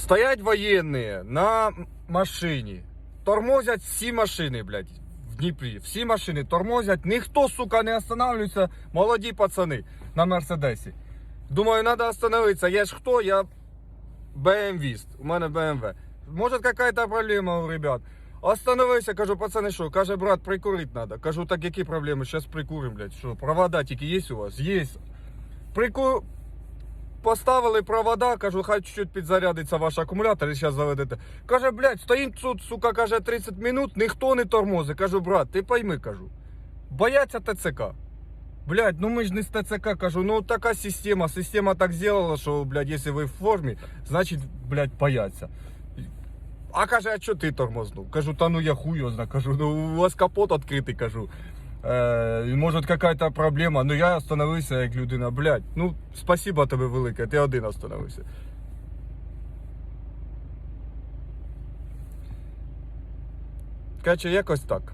Стоять воєнні на м- машині. Тормозять всі машини, блядь, в Дніпрі. Всі машини тормозять. Ніхто, сука, не останавливается. Молоді пацани на Мерседесі. Думаю, надо остановиться. Я ж хто? Я БМВіст. У мене БМВ. Може, какая-то проблема у ребят. Остановився, кажу, пацани, що? Каже, брат, прикурити надо. Кажу, так які проблеми? Зараз прикурим, блядь. Що, провода тільки є у вас? Є. Прику... Поставили провода, кажу, хай чуть-чуть підзарядиться ваш акумулятор і зараз заведете. Каже, блядь, стоїть тут, сука, каже, 30 минут, ніхто не тормозить. Кажу, брат, ти пойми, кажу. Бояться ТЦК. Блядь, ну ми ж не з ТЦК, кажу, ну така система, система так зробила, що, блядь, якщо ви в формі, значить, блядь, бояться. А каже, а що ти тормознув? Кажу, та ну я хуй його знаю. Кажу, ну у вас капот відкритий, кажу. Е, може какая-то проблема. Ну я остановився як людина, блядь. Ну, спасибо тобі велике, ти один остановився. Каче, якось так.